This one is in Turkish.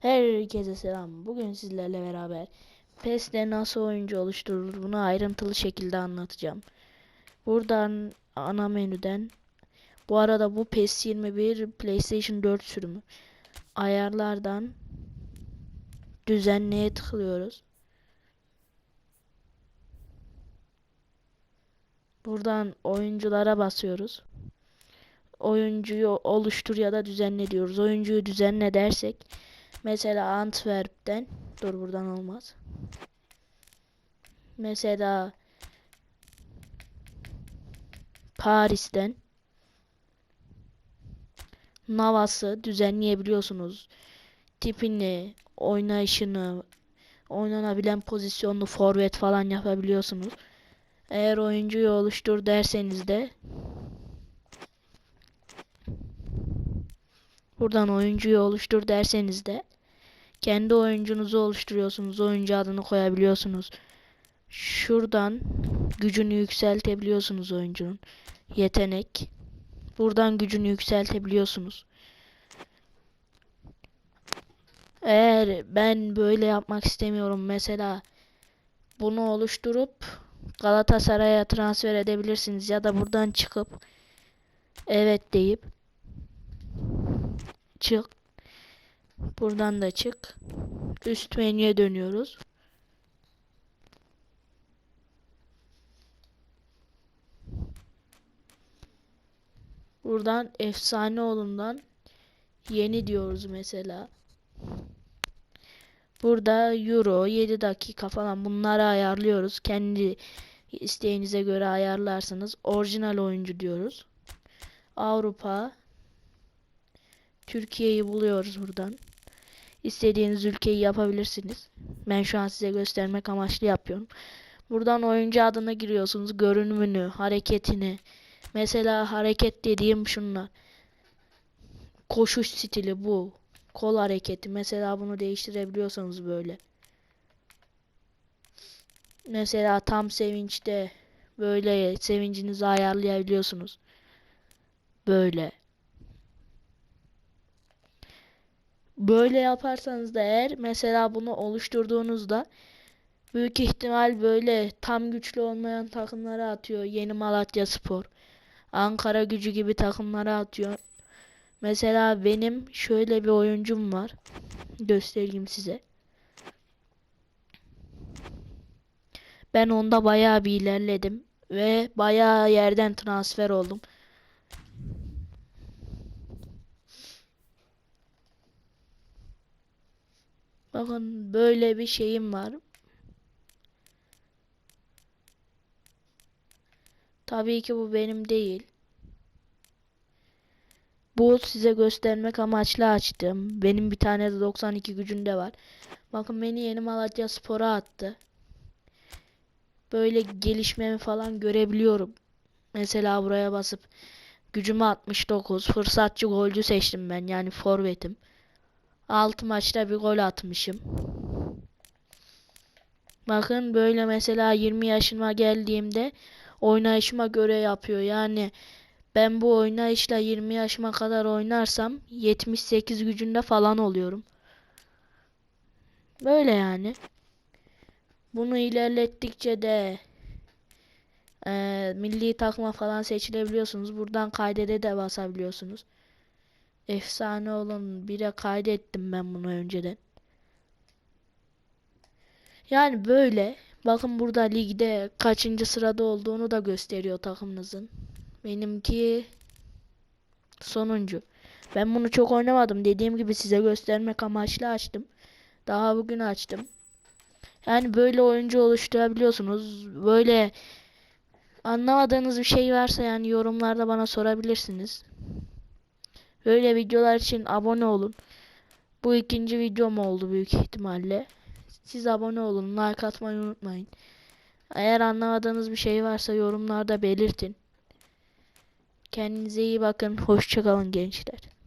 Herkese selam. Bugün sizlerle beraber PES'te nasıl oyuncu oluşturulur bunu ayrıntılı şekilde anlatacağım. Buradan ana menüden bu arada bu PES 21 PlayStation 4 sürümü. Ayarlardan düzenleye tıklıyoruz. Buradan oyunculara basıyoruz. Oyuncuyu oluştur ya da düzenle diyoruz. Oyuncuyu düzenle dersek Mesela Antwerp'ten dur buradan olmaz. Mesela Paris'ten Navas'ı düzenleyebiliyorsunuz. Tipini, oynayışını, oynanabilen pozisyonlu forvet falan yapabiliyorsunuz. Eğer oyuncuyu oluştur derseniz de Buradan oyuncuyu oluştur derseniz de kendi oyuncunuzu oluşturuyorsunuz. Oyuncu adını koyabiliyorsunuz. Şuradan gücünü yükseltebiliyorsunuz oyuncunun. Yetenek. Buradan gücünü yükseltebiliyorsunuz. Eğer ben böyle yapmak istemiyorum mesela bunu oluşturup Galatasaray'a transfer edebilirsiniz ya da buradan çıkıp evet deyip çık. Buradan da çık. Üst menüye dönüyoruz. Buradan efsane olundan yeni diyoruz mesela. Burada euro 7 dakika falan bunları ayarlıyoruz. Kendi isteğinize göre ayarlarsınız. Orijinal oyuncu diyoruz. Avrupa Türkiye'yi buluyoruz buradan. İstediğiniz ülkeyi yapabilirsiniz. Ben şu an size göstermek amaçlı yapıyorum. Buradan oyuncu adına giriyorsunuz. Görünümünü, hareketini. Mesela hareket dediğim şunlar. Koşuş stili bu. Kol hareketi. Mesela bunu değiştirebiliyorsanız böyle. Mesela tam sevinçte böyle sevincinizi ayarlayabiliyorsunuz. Böyle. Böyle yaparsanız da eğer mesela bunu oluşturduğunuzda büyük ihtimal böyle tam güçlü olmayan takımlara atıyor. Yeni Malatya Spor, Ankara Gücü gibi takımlara atıyor. Mesela benim şöyle bir oyuncum var. Göstereyim size. Ben onda bayağı bir ilerledim ve bayağı yerden transfer oldum. Bakın böyle bir şeyim var. Tabii ki bu benim değil. Bu size göstermek amaçlı açtım. Benim bir tane de 92 gücünde var. Bakın beni yeni Malatya Spor'a attı. Böyle gelişmemi falan görebiliyorum. Mesela buraya basıp gücümü 69 fırsatçı golcü seçtim ben yani forvetim. 6 maçta bir gol atmışım. Bakın böyle mesela 20 yaşıma geldiğimde oynayışıma göre yapıyor. Yani ben bu oynayışla 20 yaşıma kadar oynarsam 78 gücünde falan oluyorum. Böyle yani. Bunu ilerlettikçe de e, milli takma falan seçilebiliyorsunuz. Buradan kaydede de basabiliyorsunuz. Efsane olun. Bire kaydettim ben bunu önceden. Yani böyle. Bakın burada ligde kaçıncı sırada olduğunu da gösteriyor takımınızın. Benimki sonuncu. Ben bunu çok oynamadım. Dediğim gibi size göstermek amaçlı açtım. Daha bugün açtım. Yani böyle oyuncu oluşturabiliyorsunuz. Böyle anlamadığınız bir şey varsa yani yorumlarda bana sorabilirsiniz. Böyle videolar için abone olun. Bu ikinci videom oldu büyük ihtimalle. Siz abone olun, like atmayı unutmayın. Eğer anlamadığınız bir şey varsa yorumlarda belirtin. Kendinize iyi bakın. Hoşçakalın gençler.